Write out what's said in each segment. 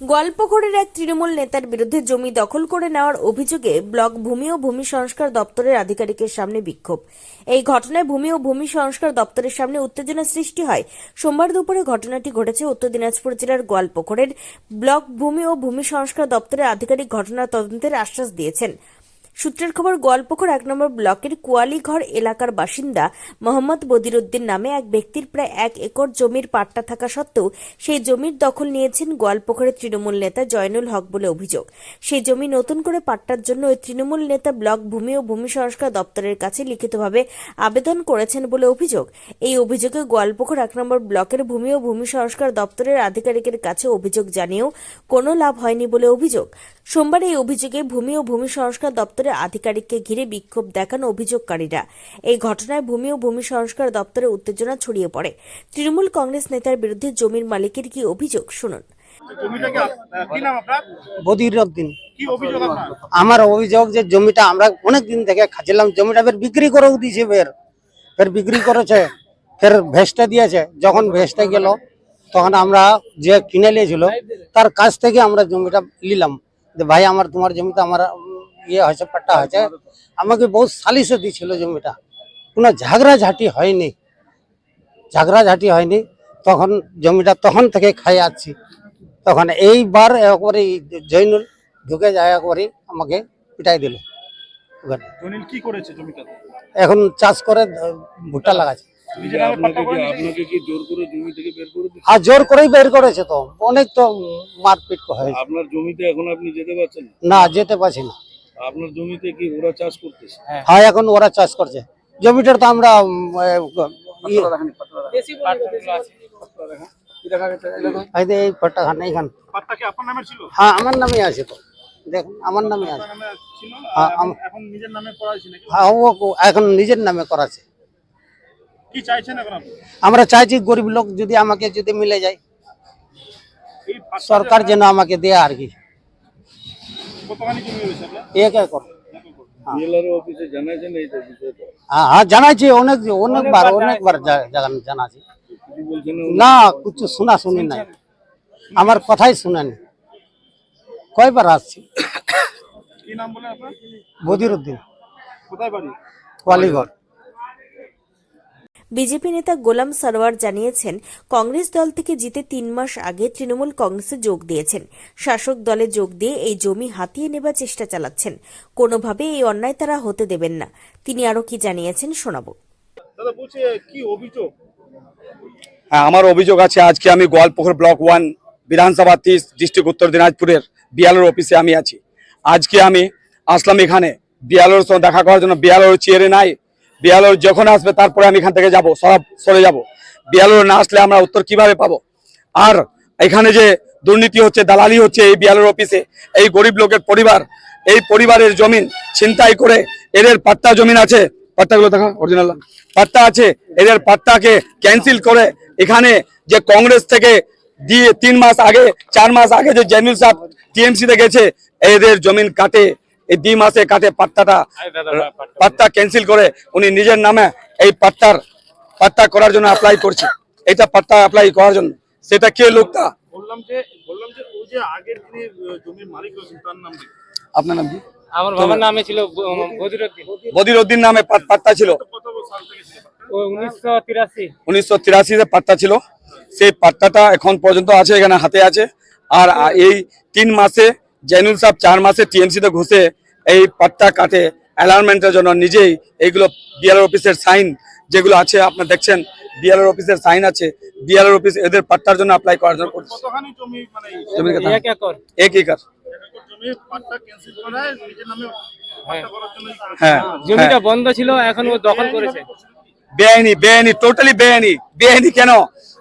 গোয়ালপুকুরের এক তৃণমূল নেতার বিরুদ্ধে জমি দখল করে নেওয়ার অভিযোগে ব্লক ভূমি ও ভূমি সংস্কার দপ্তরের আধিকারিকের সামনে বিক্ষোভ। এই ঘটনায় ভূমি ও ভূমি সংস্কার দপ্তরের সামনে উত্তেজনা সৃষ্টি হয়। সোমবার দুপুরে ঘটনাটি ঘটেছে উত্তর দিনাজপুর জেলার গোয়ালপোখরের ব্লক ভূমি ও ভূমি সংস্কার দপ্তরের আধিকারিক ঘটনা তদন্তের আশ্বাস দিয়েছেন। সূত্রের খবর গোয়ালপুকুর এক নম্বর ব্লকের কুয়ালিঘর এলাকার বাসিন্দা মোহাম্মদ বদিরুদ্দিন নামে এক ব্যক্তির প্রায় এক একর জমির পাট্টা থাকা সত্ত্বেও সেই জমির দখল নিয়েছেন গোয়ালপুকুরের তৃণমূল নেতা জয়নুল হক বলে অভিযোগ। সেই জমি নতুন করে পাট্টার জন্য ওই তৃণমূল নেতা ব্লক ভূমি ও ভূমি সংস্কার দপ্তরের কাছে লিখিতভাবে আবেদন করেছেন বলে অভিযোগ। এই অভিযোগে গোয়ালপুকুর এক নম্বর ব্লকের ভূমি ও ভূমি সংস্কার দপ্তরের আধিকারিকের কাছে অভিযোগ জানিয়েও কোনো লাভ হয়নি বলে অভিযোগ। সোমবার এই অভিযোগে ভূমি ও ভূমি সংস্কার দপ্তরের আধিকারিককে ঘিরে বিক্ষোভ দেখান অভিযোগকারীরা। এই ঘটনায় ভূমি ও ভূমি সংস্কার দপ্তরে উত্তেজনা ছড়িয়ে পড়ে। তৃণমূল কংগ্রেস নেতার বিরুদ্ধে জমির মালিকের কি অভিযোগ? শুনুন। জমিটা কি আপ- আহ, কি নাম আপনার? বদিরুদ্দিন কি অভিযোগ আপনার? আমার অভিযোগ যে জমিটা আমরা অনেক দিন থেকে খাচ্ছিলাম জমিটা ফের বিক্রি করেও দিয়েছে ফের। ফের বিক্রি করেছে ফের ভেস্টে দিয়েছে। যখন ভেস্টে গেল তখন আমরা যে কিনে নিয়েছিল তার কাছ থেকে আমরা জমিটা নিলাম। যে ভাই আমার তোমার জমিতে আমার ইয়ে হয়েছে পাট্টা হয়েছে। আমাকে বহুত সালিশে দিয়েছিল জমিটা। কোনো ঝাগড়াঝাটি হয়নি। ঝাগড়াঝাটি হয়নি। তখন জমিটা তখন থেকে খাই আছি। তখন এইবার একবারে জৈনুল ঢুকে যায় একবারে আমাকে পিটাই দিল। ওখানে জনিল কি করেছে এখন চাষ করে ভুট্টা লাগাচ্ছে। আর জোর করেই বের করেছে তো। অনেক তো মারপিট হয়েছে। আপনার জমিতে এখন আপনি যেতে পারছেন না? না যেতে পারছি না। আপনার জমিতে কি ওরা চাষ করতেছে? হ্যাঁ। এখন ওরা চাষ করছে। জমিটার তো আমরা এই যে খান এইখান। পাট্টা কি আপনার নামে ছিল? হ্যাঁ আমার নামে আছে তো। দেখুন আমার নামে আছে হ্যাঁ, হ্যাঁ ও এখন নিজের নামে করাছে আমরা চাইছি গরিব লোক যদি আমাকে যদি মিলে যায়। সরকার যেন আমাকে দেয় আর কি কতখানি জমি রয়েছে আপনার এক একর বিএলআর অফিসে জানাইছেন এই বিষয়টা। হ্যাঁ হ্যাঁ জানাইছি অনেক অনেকবার অনেকবার জানাছি না? কিছু শোনা শুনি নাই। আমার কথাই শুনেনি। কয়বার আসছি? কি নাম বদিরুদ্দিন কোথায় বাড়ি? কোয়ালিগড় বিজেপি নেতা গোলাম সরোয়ার জানিয়েছেন কংগ্রেস দল থেকে জিতে তিন মাস আগে তৃণমূল কংগ্রেসে যোগ দিয়েছেন। শাসক দলে যোগ দিয়ে এই জমি হাতিয়ে নেবার চেষ্টা চালাচ্ছেন। কোনোভাবে এই অন্যায় তারা হতে দেবেন না। তিনি আরও কি জানিয়েছেন শোনাবো। দাদা বলছে কি অভিযোগ? হ্যাঁ আমার অভিযোগ আছে আজকে আমি গোয়ালপুকুর ব্লক ওয়ান বিধানসভা তিস ডিস্ট্রিক্ট উত্তর দিনাজপুরের বিয়ালোর অফিসে আমি আছি। আজকে আমি আসলাম এখানে। বিয়ালোর সঙ্গে দেখা করার জন্য বিয়ালোর চেয়ারে নাই বিয়ালোর যখন আসবে, তারপরে আমি এখান থেকে যাব, সব সরে যাব। বিয়ালোর না আসলে আমরা উত্তর কীভাবে পাবো? আর এখানে যে দুর্নীতি হচ্ছে, দালালি হচ্ছে এই বিয়ালোর অফিসে, এই গরিব লোকের পরিবার, এই পরিবারের জমিন ছিনতাই করে এদের পাট্টা জমিন আছে পাট্টাগুলো দেখা অরিজিনাল পাট্টা আছে, এদের পাট্টাকে ক্যান্সেল করে এখানে যে কংগ্রেস থেকে দিয়ে তিন মাস আগে, চার মাস আগে যে জেনুল সাহেব টিএমসি তে গেছে, এদের জমিন কাটে। এই দুই মাসে কাটে পাত্তাটা পাত্তা ক্যান্সেল করে উনি নিজের নামে এই পাত্তার পাত্তা করার জন্য অ্যাপ্লাই করছে। এটা পাত্তা অ্যাপ্লাই করার জন্য। সেটা কে লোকটা বললাম যে বললাম যে ওই যে আগের আহ, জমির মালিক রয়েছেন তার নাম কি? আপনার নাম কি? আমার বাবার নামে ছিল বদিরউদ্দিন। নামে পাট্টা ছিল? ও উনিশশো তিরাশিতে পাট্টা ছিল সেই পাট্টাটা এখন পর্যন্ত আছে এখানে হাতে আছে। আর এই তিন মাসে জैनुল সাহেব চার মাসে টিএমসি তে ঘুষে এই পাট্টা কাটে। অ্যালার্মেন্টের জন্য নিজেই এইগুলো বিএলআর অফিসের সাইন যেগুলো আছে আপনার দেখছেন বিএলআর অফিসের সাইন আছে। বিএলআর অফিস এদের পাট্টার জন্য অ্যাপ্লাই করার জন্য করছে। জমি মানে এক একর। এক একর। একর জমি পাট্টা ক্যান্সেল করে নিজের নামে পাট্টা করার জন্য হ্যাঁ জমিটা বন্ধ ছিল এখন ও দখল করেছে। বেআইনি বেআইনি টোটালি বেআইনি। বেআইনি কেন?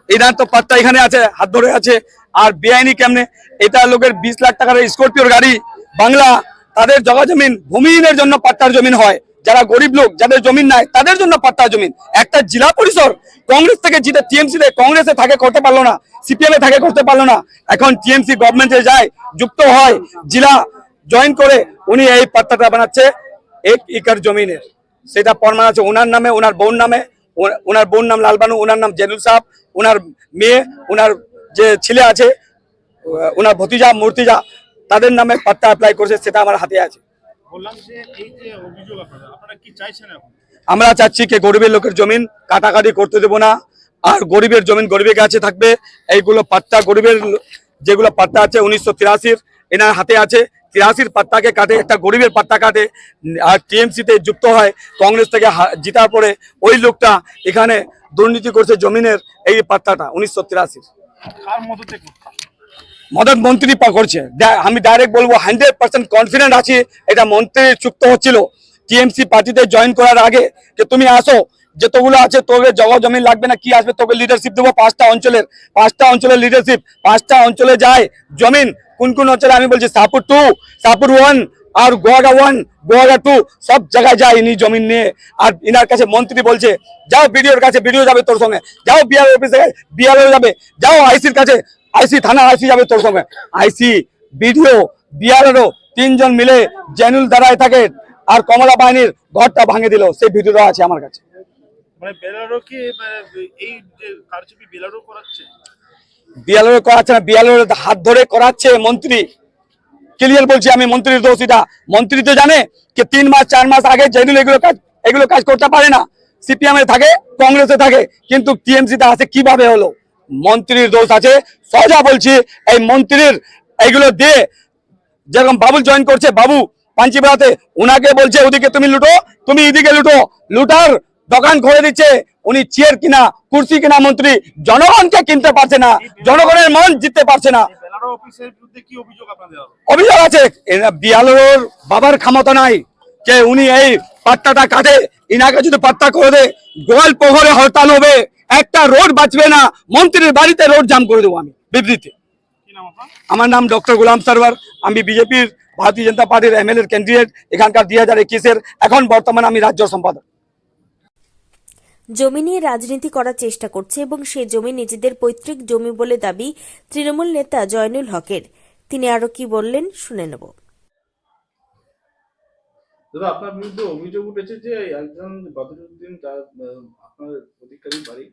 এনার তো পাট্টা এখানে আছে হাত ধরে আছে। আর বেআইনি কেমনে? এটা লোকের বিশ লাখ টাকার স্করপিওর গাড়ি। বাংলা, তাদের জগা জমিন ভূমিহীনের জন্য পাট্টার জমিন হয়। যারা গরিব লোক, যাদের জমিন নাই, তাদের জন্য পাট্টার জমিন। একটা জেলা পরিষদ কংগ্রেস থেকে জিতে টিএমসি তে কংগ্রেসে থাকে করতে পারল না, সিপিএম এ থাকে করতে পারল না। এখন টিএমসি গভর্নমেন্টে যায়, যুক্ত হয়, জেলা জয়েন করে, উনি এই পাট্টাটা বানাচ্ছে এক একর জমিনের। সেটা প্রমাণ আছে ওনার নামে, ওনার বোন নামে ওনার বোন নাম লালবানু, ওনার নাম জেনুল সাহেব, ওনার মেয়ে, ওনার যে ছেলে আছে ওনার ভতিজা মূর্তিজা তাদের নামে পাট্টা অ্যাপ্লাই করেছে সেটা আমার হাতে আছে। আমরা চাচ্ছি কি গরিবের লোকের জমিন কাটাকাটি করতে দেবো না আর গরিবের জমিন গরিবের কাছে থাকবে। এইগুলো পাট্টা গরিবের যেগুলো পাট্টা আছে উনিশশো তিরাশির এনার হাতে আছে। তিরাশির পাট্টাকে কাটে একটা গরিবের পাট্টা কাটে আর টিএমসিতে যুক্ত হয় কংগ্রেস থেকে জিতার পরে ওই লোকটা এখানে দুর্নীতি করছে জমিনের এই পাট্টাটা উনিশশো তিরাশির। মদতে মন্ত্রী পা করছে। আমি ডাইরেক্ট বলব হান্ড্রেড পার্সেন্ট কনফিডেন্ট আছি, এটা মন্ত্রী চুক্ত হচ্ছিল। টিএমসি পার্টিতে জয়েন করার আগে যে তুমি আসো, যতগুলো আছে তোকে জগা জমি লাগবে না, কি আসবে তোকে লিডারশিপ দেবো পাঁচটা অঞ্চলের। পাঁচটা অঞ্চলের লিডারশিপ পাঁচটা অঞ্চলে যায়, জমিন, কোন কোন অঞ্চলে আমি বলছি সাপুর টু সাপুর ওয়ান আর গোয়াগা ওয়ান গোয়াগা টু সব জায়গায় যায় ইনি জমিন নিয়ে। আর ইনার কাছে মন্ত্রী বলছে, যাও বিডিওর কাছে, বিডিও যাবে তোর সঙ্গে, যাও বিআর অফিসে বিআরও যাবে, যাও আইসির কাছে আইসি থানা আইসি যাবে তোর সঙ্গে। আইসি বিডিও বিআরও তিনজন মিলে জেনুল দাঁড়ায় থাকে আর কমলা বাহিনীর ঘরটা ভাঙে দিল। সেই ভিডিওটা আছে আমার কাছে। মানে মানে করাচ্ছে? না বিয়ালের হাত ধরে করাচ্ছে মন্ত্রী। ক্লিয়ার বলছি আমি মন্ত্রীর দোষ এটা। মন্ত্রী তো জানে যে তিন মাস চার মাস আগে জেনুল এগুলো কাজ এগুলো কাজ করতে পারে না। সিপিএম এ থাকে কংগ্রেসে থাকে কিন্তু টিএমসি তে আছে কীভাবে হলো? মন্ত্রীর দোষ আছে। সোজা বলছি এই মন্ত্রীর এইগুলো দিয়ে যেরকম বাবুল জয়েন করছে বাবু পাঞ্চিবেড়াতে উনাকে বলছে ওদিকে তুমি লুটো তুমি এদিকে লুটো। লুটার দোকান খুলে দিচ্ছে উনি চেয়ার কিনা কুর্সি কিনা মন্ত্রী জনগণকে কিনতে পারছে না জনগণের মন জিততে পারছে না। অভিযোগ আছে বিয়ালোর বাবার ক্ষমতা নাই যে উনি এই পাত্তাটা কাটে ইনাকে যদি পাত্তা করে দে গোয়াল পোহরে হরতাল হবে। একটা রোড বাঁচবে না মন্ত্রীর বাড়িতে রোড জাম করে দেবো আমি বিবৃতি। কি নাম আপনার? আমার নাম ডক্টর গোলাম সারওয়ার আমি বিজেপির ভারতীয় জনতা পার্টির এমএলএ ক্যান্ডিডেট এখানকার দুই হাজার একুশের এখন বর্তমানে আমি রাজ্য সম্পাদক। জমি নিয়ে রাজনীতি করার চেষ্টা করছে এবং সে জমি নিজেদের পৈতৃক জমি বলে দাবি তৃণমূল নেতা জয়নুল হকের। তিনি আরও কি বললেন শুনে নেব। দাদা আপনার বিরুদ্ধে অভিযোগ উঠেছে যে একজন বদরুদ্দিন তার আপনার অধিকারী বাড়ি।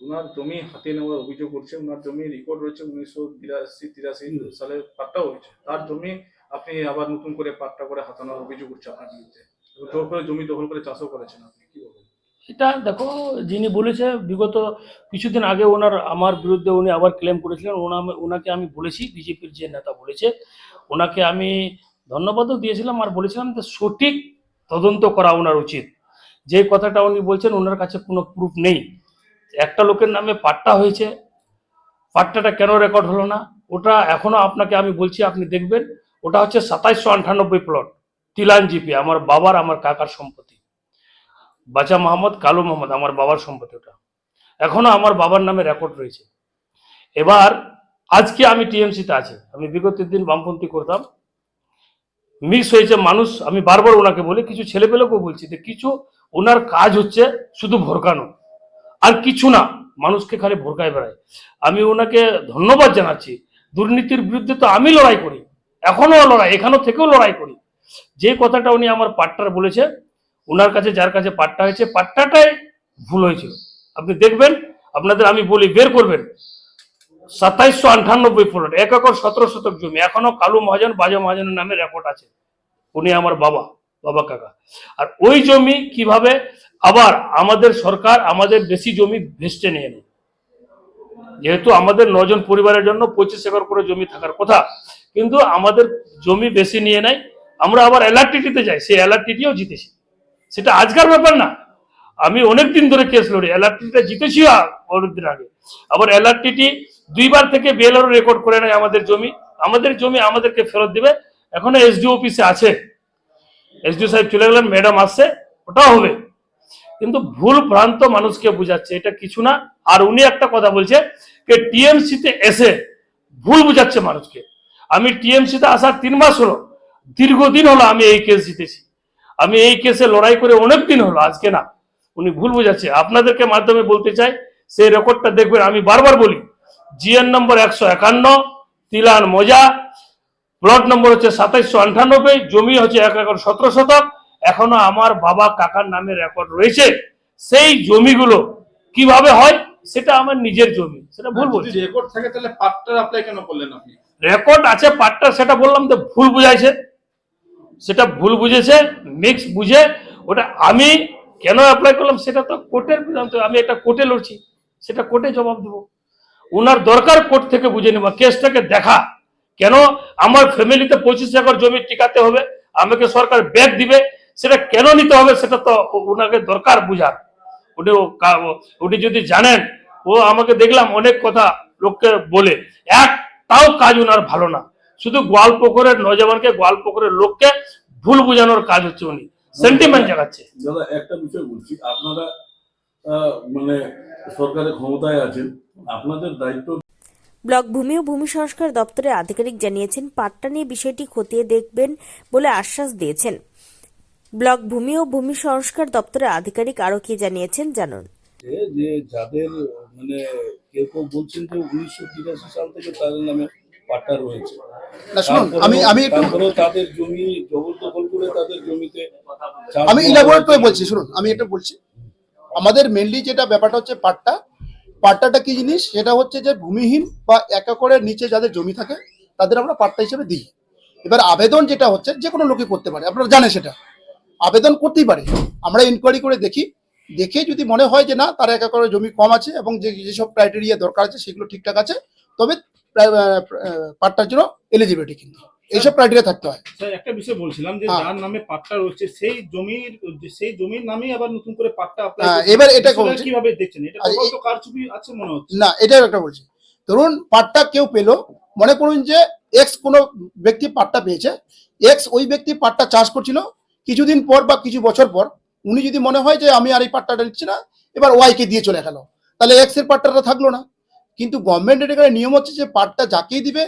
ওনার জমি হাতে নেওয়ার অভিযোগ করছে ওনার জমি রেকর্ড রয়েছে উনিশশো বিরাশি তিরাশি সালে পাট্টা হয়েছে। তার জমি আপনি আবার নতুন করে পাট্টা করে হাতানোর অভিযোগ উঠছে আপনার বিরুদ্ধে। জোর করে জমি দখল করে চাষও করেছেন আপনি, কি বলবেন? এটা দেখো, যিনি বলেছে, বিগত কিছুদিন আগে ওনার, আমার বিরুদ্ধে উনি আবার ক্লেম করেছিলেন। ওনা, ওনাকে আমি বলেছি, বিজেপির যে নেতা বলেছে, ওনাকে আমি ধন্যবাদও দিয়েছিলাম আর বলেছিলাম যে সঠিক তদন্ত করা ওনার উচিত। যে কথাটা উনি বলছেন ওনার কাছে কোনো প্রুফ নেই। একটা লোকের নামে পাট্টা হয়েছে, পাট্টাটা কেন রেকর্ড হলো না? ওটা এখনও আপনাকে আমি বলছি, আপনি দেখবেন, ওটা হচ্ছে সাতাইশশো আটানব্বই প্লট তিলান জিপি আমার বাবার, আমার কাকার সম্পত্তি। বাচা মোহাম্মদ কালু মোহাম্মদ আমার বাবার সম্পত্তি ওটা। এখনও আমার বাবার নামে রেকর্ড রয়েছে। এবার, আজকে আমি টিএমসিতে আছি, আমি বিগত দিন বামপন্থী করতাম। মিস হয়েছে মানুষ, আমি বারবার ওনাকে বলি, কিছু ছেলেপেলেকেও বলছি যে কিছু ওনার কাজ হচ্ছে শুধু ভরকানো। আর কিছু না, মানুষকে খালি ভরকায় বেড়ায়। আমি ওনাকে ধন্যবাদ জানাচ্ছি। দুর্নীতির বিরুদ্ধে তো আমি লড়াই করি। এখনও লড়াই এখানেও থেকেও লড়াই করি। যে কথাটা উনি আমার পাট্টার বলেছে, ওনার কাছে যার কাছে পাট্টা হয়েছে পাট্টাটাই ভুল হয়েছিল। আপনি দেখবেন, আপনাদের আমি বলি, বের করবেন। সাতাইশশো আটানব্বই প্লট এক একর সতেরো শতক জমি। এখনও কালু মহাজন, বাজা মহাজনের নামে রেকর্ড আছে। উনি আমার বাবা। বাবা কাকা। আর ওই জমি কীভাবে আবার আমাদের সরকার আমাদের বেশি জমি ভেস্টে নিয়ে নেয় যেহেতু আমাদের নজন পরিবারের জন্য পঁচিশ একর করে জমি থাকার কথা, কিন্তু আমাদের জমি বেশি নিয়ে নেয়। আমরা আবার এলআরটিটিতে যাই, সেই এলআরটিটিও জিতেছি। সেটা আজকার ব্যাপার না। আমি অনেক দিন ধরে কেস লড়ি এলআরটিটা জিতেছি অনেকদিন আগে। আবার এলআরটিটি দুইবার থেকে বিএলআর রেকর্ড করে নেয় আমাদের জমি। আমাদের জমি আমাদেরকে ফেরত দিবে। এখনও এসডিও অফিসে আছে। এসডিও সাহেব চলে গেলেন ম্যাডাম আসছে, ওটাও হবে। কিন্তু ভুল ভ্রান্ত মানুষকে বুঝাচ্ছে, এটা কিছু না। আর উনি একটা কথা বলছে যে টিএমসিতে এসে ভুল বুঝাচ্ছে মানুষকে। আমি টিএমসিতে আসার তিন মাস হলো, দীর্ঘদিন হলো আমি এই কেস জিতেছি। আমি এই কেসে লড়াই করে অনেক দিন হলো, আজকে না, উনি ভুল বোঝাচ্ছে। আপনাদেরকে মাধ্যমে বলতে চাই, সেই রেকর্ডটা দেখবেন, আমি বারবার বলি জিএন নম্বর একশো একান্ন, তিলান মজা প্লট নম্বর হচ্ছে সাতাইশশো আটানব্বই জমি হচ্ছে এক একর সতেরো শতক। এখনও আমার বাবা কাকার নামে রেকর্ড রয়েছে। সেই জমিগুলো কীভাবে হয় সেটা আমার নিজের জমি। সেটা ভুল বলছি। রেকর্ড থাকে তাহলে পাট্টার অ্যাপ্লাই কেন করলেন আপনি? রেকর্ড আছে পাটটা সেটা বললাম তো ভুল বুঝাইছে। সেটা ভুল বুঝেছে মিক্স বুঝে। ওটা আমি কেন অ্যাপ্লাই করলাম সেটা তো কোর্টের বিধান তো আমি একটা কোর্টে লড়ছি। সেটা কোর্টে জবাব দেবো। ওনার দরকার কোর্ট থেকে বুঝে নেওয়া কেসটাকে দেখা। কেন আমার ফ্যামিলিতে পঁচিশ একর জমি টিকাতে হবে? আমাকে সরকার ব্যাগ দিবে, সেটা কেন নিতে হবে সেটা তো ওনাকে দরকার বুঝার। উনি উনি যদি জানেন, ও আমাকে দেখলাম অনেক কথা লোককে বলে। এক, তাও কাজ ওনার ভালো না। শুধু গোয়ালপুকুরের নজওয়ানকে গোয়ালপুকুরের লোককে ভুল বোঝানোর কাজ হচ্ছে উনি। সেন্টিমেন্ট জাগাচ্ছে। দাদা, একটা বিষয় বলছি, আপনারা মানে সরকারের ক্ষমতায় আছেন, আপনাদের দায়িত্ব ব্লক ভূমি ও ভূমি সংস্কার দপ্তরের আধিকারিক জানিয়েছেন পাট্টা নিয়ে বিষয়টি খতিয়ে দেখবেন বলে আশ্বাস দিয়েছেন। ব্লক ভূমি ও ভূমি সংস্কার দপ্তরের আধিকারিক আরও কি জানিয়েছেন জানুন। যে যাদের মানে কেউ কেউ বলছেন যে উনিশশো তিরাশি সাল থেকে তাদের নামে পাট্টা রয়েছে। না শুনুন তারপরেও- আমি আমি একটু তাদের জমি জবরদখল করে তাদের জমিতে আমি ইলাবোরেট করে বলছি শুনুন আমি এটা বলছি। আমাদের মেনলি যেটা ব্যাপারটা হচ্ছে পাট্টা পাট্টাটা কি জিনিস? সেটা হচ্ছে যে ভূমিহীন বা এক একরের নিচে যাদের জমি থাকে, তাদের আমরা পাট্টা হিসেবে দিই। এবার আবেদন যেটা হচ্ছে, যে কোনো লোকে করতে পারে। আপনারা জানেন সেটা। আবেদন করতেই পারে। আমরা ইনকোয়ারি করে দেখি। দেখে যদি মনে হয় যে না, তার এক একরের জমি কম আছে এবং যে যেসব ক্রাইটেরিয়া দরকার আছে, সেগুলো ঠিকঠাক আছে, তবে পাট্টার জন্য এলিজিবিলিটি কিন্তু। এইসব ক্রাইটেরিয়া থাকতে হয়। স্যার একটা বিষয় বলছিলাম যে হ্যাঁ। যার নামে পাট্টা রয়েছে সেই জমির সেই জমির নামে আবার নতুন করে পাট্টা অ্যাপ্লাই এবার এটা। কীভাবে দেখছেন? এটা তো কারচুপি আছে মনে হচ্ছে। না এটা একটা বলছি। ধরুন পাট্টা কেউ পেল মনে করুন যে এক্স কোনো ব্যক্তি পাট্টা পেয়েছে এক্স ওই ব্যক্তি পাট্টা চাষ করছিল কিছুদিন পর বা কিছু বছর পর উনি যদি মনে হয় যে আমি আর এই পাট্টাটা নিচ্ছি না এবার ওয়াই কে দিয়ে চলে গেল। তাহলে এক্সের পাট্টাটা থাকল না। কিন্তু গভর্নমেন্টের এখানে নিয়ম হচ্ছে যে পাট্টা যাকেই দিবে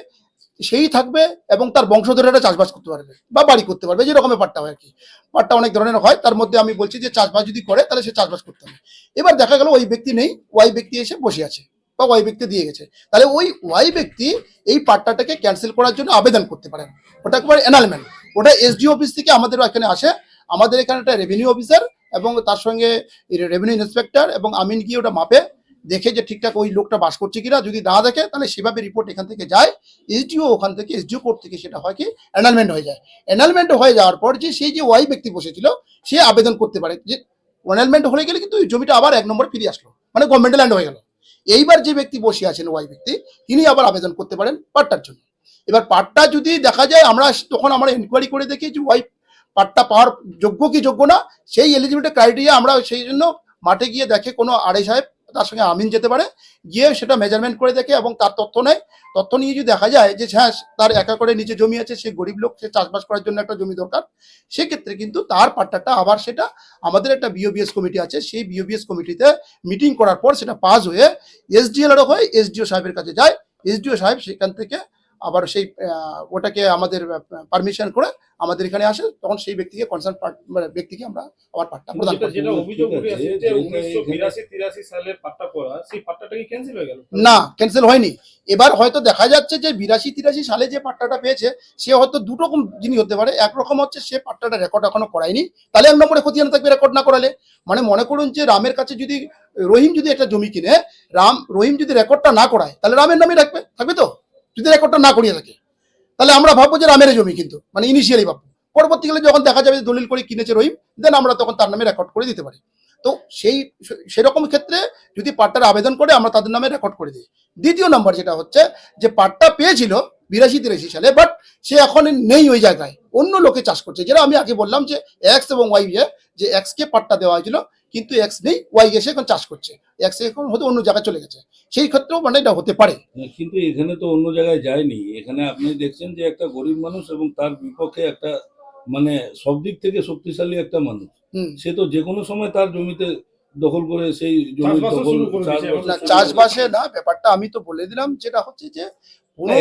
সেই থাকবে এবং তার বংশধরেরা চাষবাস করতে পারবে বা বাড়ি করতে পারবে যে রকমের পাট্টা হয় আর কি। পাট্টা অনেক ধরনের হয়, তার মধ্যে আমি বলছি যে চাষবাস যদি করে তাহলে সে চাষবাস করতে হবে। এবার দেখা গেল ওই ব্যক্তি নেই, ওয়াই ব্যক্তি এসে বসে আছে বা ওয়াই ব্যক্তি দিয়ে গেছে। তাহলে ওই ওয়াই ব্যক্তি এই পাট্টাটাকে ক্যান্সেল করার জন্য আবেদন করতে পারেন। ওটা একবার এনালমেন্ট ওটা এসডি অফিস থেকে আমাদের এখানে আসে। আমাদের এখানে একটা রেভিনিউ অফিসার এবং তার সঙ্গে রেভিনিউ ইন্সপেক্টর এবং আমিন গিয়ে ওটা মাপে। দেখে যে ঠিকঠাক ওই লোকটা বাস করছে কিনা, যদি না দেখে, তাহলে সেভাবে রিপোর্ট এখান থেকে যায়। এসডিও ওখান থেকে, এসডিও কোর্ট থেকে সেটা হয় কি অ্যানালমেন্ট হয়ে যায়। অ্যানালমেন্ট হয়ে যাওয়ার পর যে সেই যে ওয়াই ব্যক্তি বসেছিল, সে আবেদন করতে পারে। যে অ্যানালমেন্ট হয়ে গেলে কিন্তু জমিটা আবার এক নম্বর ফিরে আসলো। মানে গভর্নমেন্ট ল্যান্ড হয়ে গেল। এইবার যে ব্যক্তি বসে আছেন ওয়াই ব্যক্তি, তিনি আবার আবেদন করতে পারেন পাট্টার জন্য। এবার পাট্টা যদি দেখা যায়, আমরা তখন আমরা এনকোয়ারি করে দেখি যে ওয়াই পাট্টা পাওয়ার যোগ্য কি যোগ্য না, সেই এলিজিবিলিটি ক্রাইটেরিয়া আমরা সেই জন্য মাঠে গিয়ে দেখে কোনো আড়াই সাহেব তার সঙ্গে আমিন যেতে পারে। গিয়ে সেটা মেজারমেন্ট করে দেখে এবং তার তথ্য নেয়। তথ্য নিয়ে যদি দেখা যায় যে হ্যাঁ তার একা করে নিচে জমি আছে, সে গরিব লোক, সে চাষবাস করার জন্য একটা জমি দরকার, সেক্ষেত্রে কিন্তু তার পাট্টাটা আবার সেটা আমাদের একটা বিওবিএস কমিটি আছে। সেই বিওবিএস কমিটিতে মিটিং করার পর সেটা পাস হয়ে এসডিএল হয়ে এসডিও সাহেবের কাছে যায়। এসডিও সাহেব সেখান থেকে আবার সেই ওটাকে আমাদের পারমিশন করে আমাদের এখানে আসে তখন সেই ব্যক্তিকে কনসার্ন ব্যক্তিকে আমরা আবার পাট্টা প্রদান যেটা করি। যেটা অভিযোগ ঠিক উঠে আছে, যে যেটা উনিশশো এখানে- বিরাশি তিরাশি সালের পাট্টা করা সেই পাট্টাটা কি ক্যান্সেল হয়ে গেল? না ক্যান্সেল হয়নি। এবার হয়তো দেখা যাচ্ছে যে বিরাশি তিরাশি সালে যে পাট্টাটা পেয়েছে সে হয়তো দুটো রকম জিনিস হতে পারে। একরকম হচ্ছে সে পাট্টাটা রেকর্ড এখনও করায়নি। তাহলে এক নম্বরে খতিয়ান থাকবে রেকর্ড না করালে। মানে মনে করুন যে রামের কাছে যদি রহিম যদি একটা জমি কিনে রাম রহিম যদি রেকর্ডটা না করায় তাহলে রামের নামে রাখবে থাকবে তো? যদি রেকর্ডটা না করিয়ে থাকে, তাহলে আমরা ভাববো যে রামের জমি কিন্তু মানে ইনিশিয়ালি ভাববো। পরবর্তীকালে যখন দেখা যাবে দলিল করে কিনেছে রহিম দেন আমরা তখন তার নামে রেকর্ড করে দিতে পারি। তো সেই, সেরকম ক্ষেত্রে যদি পাট্টার আবেদন করে, আমরা তাদের নামে রেকর্ড করে দিই। দ্বিতীয় নম্বর যেটা হচ্ছে, যে পাট্টা পেয়েছিল বিরাশি তিরাশি সালে বাট সে এখন নেই ওই জায়গায়। অন্য লোকে চাষ করছে। যেটা আমি আগে বললাম যে এক্স এবং ওয়াই যে এক্স কে পাট্টা দেওয়া হয়েছিল কিন্তু এক্স নেই ওয়াই এসে এখন চাষ করছে। এক্স এখন হয়তো অন্য জায়গায় চলে গেছে। সেই ক্ষেত্রেও মানে এটা হতে পারে। কিন্তু এখানে তো অন্য জায়গায় যায়নি। এখানে আপনি দেখছেন যে একটা গরিব মানুষ এবং তার বিপক্ষে একটা মানে সব দিক থেকে শক্তিশালী একটা মানুষ। হুম। সে তো যে কোনো সময় তার জমিতে দখল করে সেই জমি চাষবাস না চাষবাসে না ব্যাপারটা আমি তো বলে দিলাম যেটা হচ্ছে যে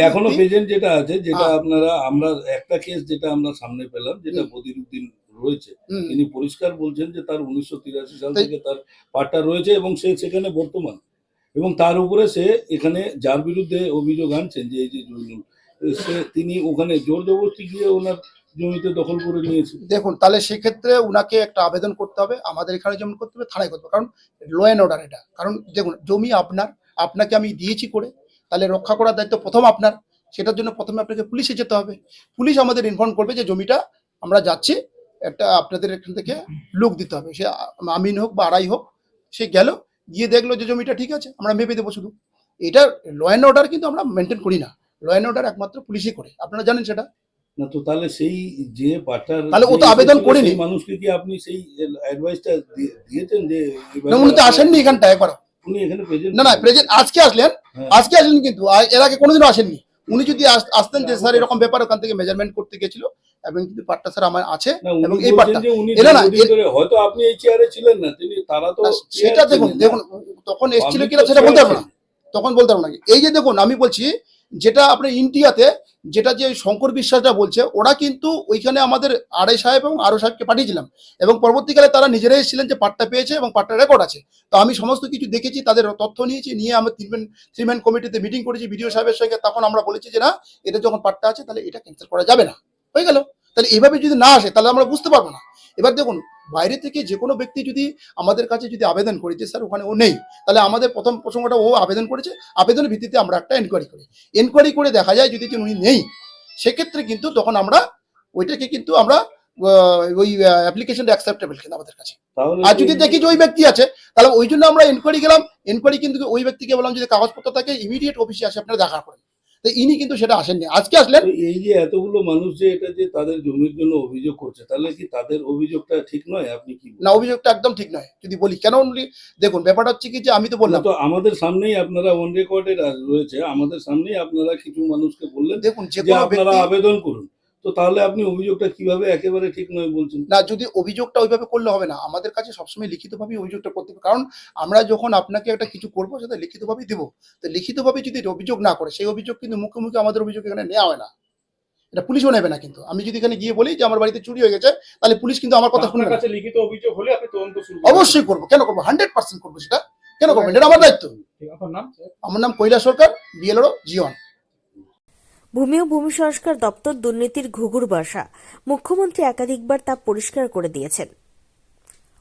এখনও প্রেজেন্ট যেটা আছে যেটা। আপনারা আমরা একটা কেস যেটা আমরা সামনে পেলাম যেটা। বদিরুদ্দিন রয়েছে। তিনি পরিষ্কার বলছেন যে তার উনিশশো তিরাশি সাল থেকে তার পাট্টা রয়েছে এবং সে সেখানে বর্তমান। এবং তার উপরে সে এখানে যার বিরুদ্ধে অভিযোগ আনছেন যে এই যে জৈনুল সে তিনি ওখানে জোর জবরদস্তি গিয়ে ওনার জমিতে দখল করে নিয়েছে দেখুন তাহলে সেক্ষেত্রে উনাকে একটা আবেদন করতে হবে আমাদের এখানে যেমন করতে হবে থানায় করতে হবে। কারণ ল অ্যান্ড অর্ডার এটা। কারণ দেখুন জমি আপনার আপনাকে আমি দিয়েছি করে তাহলে রক্ষা করার দায়িত্ব প্রথম আপনার। সেটার জন্য প্রথমে আপনাকে পুলিশে যেতে হবে। পুলিশ আমাদের ইনফর্ম করবে যে জমিটা আমরা যাচ্ছি একটা আপনাদের এখান থেকে লোক দিতে হবে। সে আমিন হোক বা আড়াই হোক সে গেল গিয়ে দেখল যে জমিটা ঠিক আছে আমরা মেপে দেবো শুধু। এটা ল অ্যান্ড অর্ডার কিন্তু আমরা মেনটেন করি না। ল অ্যান্ড অর্ডার একমাত্র পুলিশই করে। আপনারা জানেন সেটা? না তো তাহলে সেই যে পাটার তাহলে ও তো আবেদন করেনি। মানুষকে কি আপনি সেই অ্যাডভাইসটা দিয়েছেন যে না, উনি তো আসেননি এখানটা একবার উনি এখানে প্রেজেন্ট না না প্রেজেন্ট আজকে আসলেন হ্যাঁ। আজকে আসলেন কিন্তু এর আগে কোনোদিনও আসেননি। উনি যদি আস- আসতেন যে স্যার এরকম ব্যাপার ওখান থেকে মেজারমেন্ট করতে গেছিল এবং কিন্তু পাট্টা স্যার আমার আছে এবং এই পাটটা যে না, হয়তো আপনি এই চেয়ারে ছিলেন না তিনি তারা তো সেটা দেখুন দেখুন তখন এসেছিল কিনা সেটা বলতে পারব না। তখন বলতে পারব না। এই যে দেখুন আমি বলছি যেটা আপনার ইন্ডিয়াতে যেটা যে শঙ্কর বিশ্বাসটা বলছে ওরা কিন্তু ওইখানে আমাদের আড়াই সাহেব এবং আরও সাহেবকে পাঠিয়েছিলাম। এবং পরবর্তীকালে তারা নিজেরাই এসেছিলেন যে পাট্টা পেয়েছে এবং পাট্টা রেকর্ড আছে। তো আমি সমস্ত কিছু দেখেছি তাদের তথ্য নিয়েছি নিয়ে আমরা থ্রি ম্যান থ্রি ম্যান কমিটিতে মিটিং করেছি বিডিও সাহেবের সঙ্গে। তখন আমরা বলেছি যে না এটা যখন পাট্টা আছে তাহলে এটা ক্যান্সেল করা যাবে না। হয়ে গেল। তাহলে এভাবে যদি না আসে তাহলে আমরা বুঝতে পারব না। এবার দেখুন বাইরে থেকে যে কোনো ব্যক্তি যদি আমাদের কাছে যদি আবেদন করে যে স্যার ওখানে ও নেই। তাহলে আমাদের প্রথম প্রসঙ্গটা ও আবেদন করেছে। আবেদনের ভিত্তিতে আমরা একটা এনকোয়ারি করি। এনকোয়ারি করে দেখা যায় যদি উনি নেই সেক্ষেত্রে কিন্তু তখন আমরা ওইটাকে কিন্তু আমরা ওই অ্যাপ্লিকেশনটা অ্যাকসেপ্টেবল কিন্তু আমাদের কাছে। আর যদি দেখি যে ওই ব্যক্তি আছে তাহলে ওই জন্য আমরা এনকোয়ারি গেলাম। এনকোয়ারি কিন্তু ওই ব্যক্তিকে বললাম যদি কাগজপত্র থাকে ইমিডিয়েট অফিসে আসে আপনারা দেখা করেন। তো ইনি কিন্তু সেটা আসেননি। আজকে আসলেন? এই যে এতগুলো মানুষ যে এটা যে তাদের জমির জন্য অভিযোগ করছে তাহলে কি তাদের অভিযোগটা ঠিক নয়? আপনি কি না অভিযোগটা একদম ঠিক নয় যদি বলি। কেন বলি দেখুন ব্যাপারটা হচ্ছে কি যে আমি তো বললাম। তো আমাদের সামনেই আপনারা অন রেকর্ডে রয়েছে আমাদের সামনেই আপনারা কিছু মানুষকে বললেন দেখুন যে যে আপনারা আবেদন করুন। তো তাহলে আপনি অভিযোগটা কীভাবে একেবারে ঠিক নয় বলছেন? না যদি অভিযোগটা ওইভাবে করলে হবে না। আমাদের কাছে সবসময় লিখিতভাবেই অভিযোগটা করতে হবে। কারণ আমরা যখন আপনাকে একটা কিছু করব সেটা লিখিতভাবেই দেবো। তো লিখিতভাবে যদি অভিযোগ না করে সেই অভিযোগ কিন্তু মুখে মুখে আমাদের অভিযোগ এখানে নেওয়া হয় না। এটা পুলিশও নেবে না কিন্তু। আমি যদি এখানে গিয়ে বলি যে আমার বাড়িতে চুরি হয়ে গেছে তাহলে পুলিশ কিন্তু আমার কথা শুনবে কাছে লিখিত অভিযোগ হলে আপনি তদন্ত শুরু অবশ্যই করব। কেন করব? হান্ড্রেড পার্সেন্ট করব সেটা। কেন করব? এটা আমার দায়িত্ব। আমার নাম কৈলাস সরকার বিএলও জিওন ভূমি ও ভূমি সংস্কার দপ্তর দুর্নীতির ঘুঘুর বাসা মুখ্যমন্ত্রী একাধিকবার তা পরিষ্কার করে দিয়েছেন।